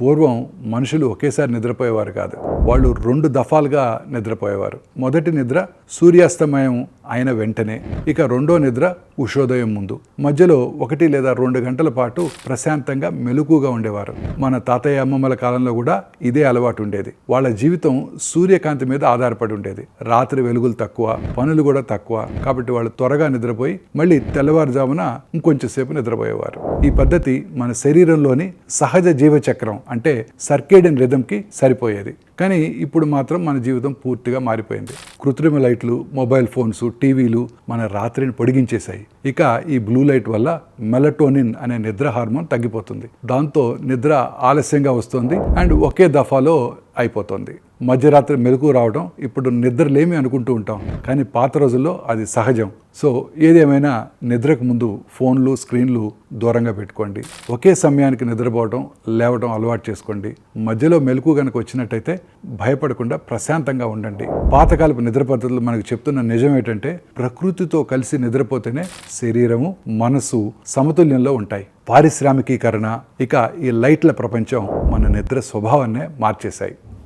పూర్వం మనుషులు ఒకేసారి నిద్రపోయేవారు కాదు. వాళ్ళు రెండు దఫాలుగా నిద్రపోయేవారు. మొదటి నిద్ర సూర్యాస్తమయం ఆయన వెంటనే. ఇక రెండో నిద్ర ఉషోదయం ముందు. మధ్యలో ఒకటి లేదా రెండు గంటల పాటు ప్రశాంతంగా మెలకుగా ఉండేవారు. మన తాతయ్య అమ్మమ్మల కాలంలో కూడా ఇదే అలవాటు ఉండేది. వాళ్ళ జీవితం సూర్యకాంతి మీద ఆధారపడి ఉండేది. రాత్రి వెలుగులు తక్కువ పనులు కూడా తక్కువ. కాబట్టి వాళ్ళు త్వరగా నిద్రపోయి మళ్ళీ తెల్లవారుజామున ఇంకొంచెం సేపు నిద్రపోయేవారు. ఈ పద్ధతి మన శరీరంలోని సహజ జీవచక్రం అంటే సర్కేడియన్ రిథంకి సరిపోయేది. కానీ ఇప్పుడు మాత్రం మన జీవితం పూర్తిగా మారిపోయింది. కృత్రిమ లైట్లు మొబైల్ ఫోన్స్ టీవీలు మన రాత్రిని పొడిగించేశాయి. ఇక ఈ బ్లూ లైట్ వల్ల మెలటోనిన్ అనే నిద్ర హార్మోన్ తగ్గిపోతుంది. దాంతో నిద్ర ఆలస్యంగా వస్తుంది అండ్ ఒకే దఫాలో అయిపోతుంది. మధ్యరాత్రి మెలకు రావడం ఇప్పుడు నిద్రలేమి అనుకుంటూ ఉంటాం. కానీ పాత రోజుల్లో అది సహజం. సో ఏదేమైనా నిద్రకు ముందు ఫోన్లు స్క్రీన్లు దూరంగా పెట్టుకోండి. ఒకే సమయానికి నిద్రపోవడం లేవడం అలవాటు చేసుకోండి. మధ్యలో మెలకు కనుక వచ్చినట్టయితే భయపడకుండా ప్రశాంతంగా ఉండండి. పాతకాలపు నిద్ర పద్ధతులు మనకు చెప్తున్న నిజం ఏంటంటే ప్రకృతితో కలిసి నిద్రపోతేనే శరీరము మనసు సమతుల్యంలో ఉంటాయి. పారిశ్రామికీకరణ ఇక ఈ లైట్ల ప్రపంచం మన నిద్ర స్వభావాన్నే మార్చేశాయి.